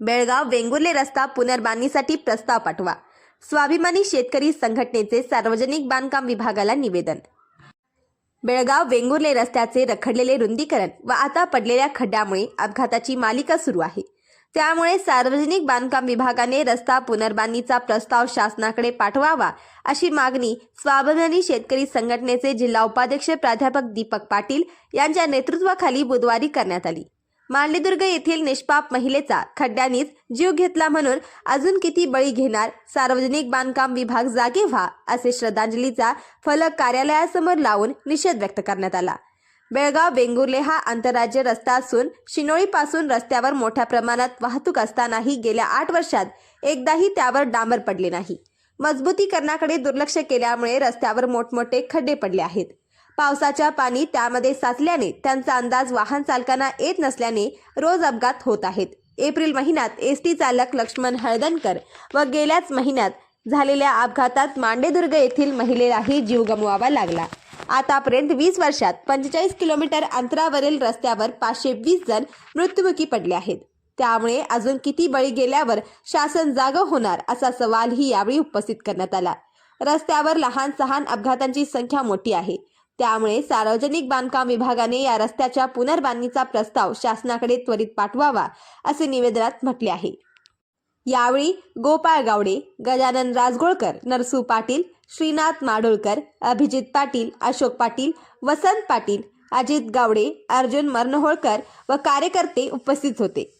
बेळगाव वेंगुर्ले रस्ता पुनर्बांधणीसाठी प्रस्ताव पाठवा. स्वाभिमानी शेतकरी संघटनेचे सार्वजनिक बांधकाम विभागाला निवेदन. बेळगाव वेंगुर्ले रस्त्याचे रखडलेले रुंदीकरण व आता पडलेल्या खड्ड्यामुळे अपघाताची मालिका सुरू आहे. त्यामुळे सार्वजनिक बांधकाम विभागाने रस्ता पुनर्बांधणीचा प्रस्ताव शासनाकडे पाठवावा अशी मागणी स्वाभिमानी शेतकरी संघटनेचे जिल्हा उपाध्यक्ष प्राध्यापक दीपक पाटील यांच्या नेतृत्वाखाली बुधवारी करण्यात आली. मांडलीदुर्ग येथील निष्पाप महिलेचा खड्ड्यांनीच जीव घेतला म्हणून अजून किती बळी घेणार? सार्वजनिक बांधकाम विभाग जागे व्हा असे श्रद्धांजलीचा फलक कार्यालयासमोर लावून निषेध व्यक्त करण्यात आला. बेळगाव बेंगुर्ले हा आंतरराज्य रस्ता असून शिनोळीपासून रस्त्यावर मोठ्या प्रमाणात वाहतूक असतानाही गेल्या आठ वर्षात एकदाही त्यावर डांबर पडले नाही. मजबूतीकरणाकडे दुर्लक्ष केल्यामुळे रस्त्यावर मोठमोठे खड्डे पडले आहेत. पावसाच्या पाणी त्यामध्ये साचल्याने त्यांचा अंदाज वाहन चालकांना येत नसल्याने रोज अपघात होत आहेत. एप्रिल महिन्यात एस टी चालक लक्ष्मण हळदणकर व गेल्याच महिन्यात झालेल्या अपघातात मांडेदुर्ग येथील महिलेलाही जीव गमवावा लागला. आतापर्यंत वीस वर्षात पंचेचाळीस किलोमीटर अंतरावरील रस्त्यावर पाचशे वीस जण मृत्युमुखी पडले आहेत. त्यामुळे अजून किती बळी गेल्यावर शासन जागं होणार असा सवालही यावेळी उपस्थित करण्यात आला. रस्त्यावर लहान सहान अपघातांची संख्या मोठी आहे. त्यामुळे सार्वजनिक बांधकाम विभागाने या रस्त्याच्या पुनर्बांधणीचा प्रस्ताव शासनाकडे त्वरित पाठवावा असे निवेदनात म्हटले आहे. यावेळी गोपाळ गावडे गजानन राजगोळकर नरसू पाटील श्रीनाथ माडोळकर अभिजित पाटील अशोक पाटील वसंत पाटील अजित गावडे अर्जुन मर्नहोळकर व कार्यकर्ते उपस्थित होते.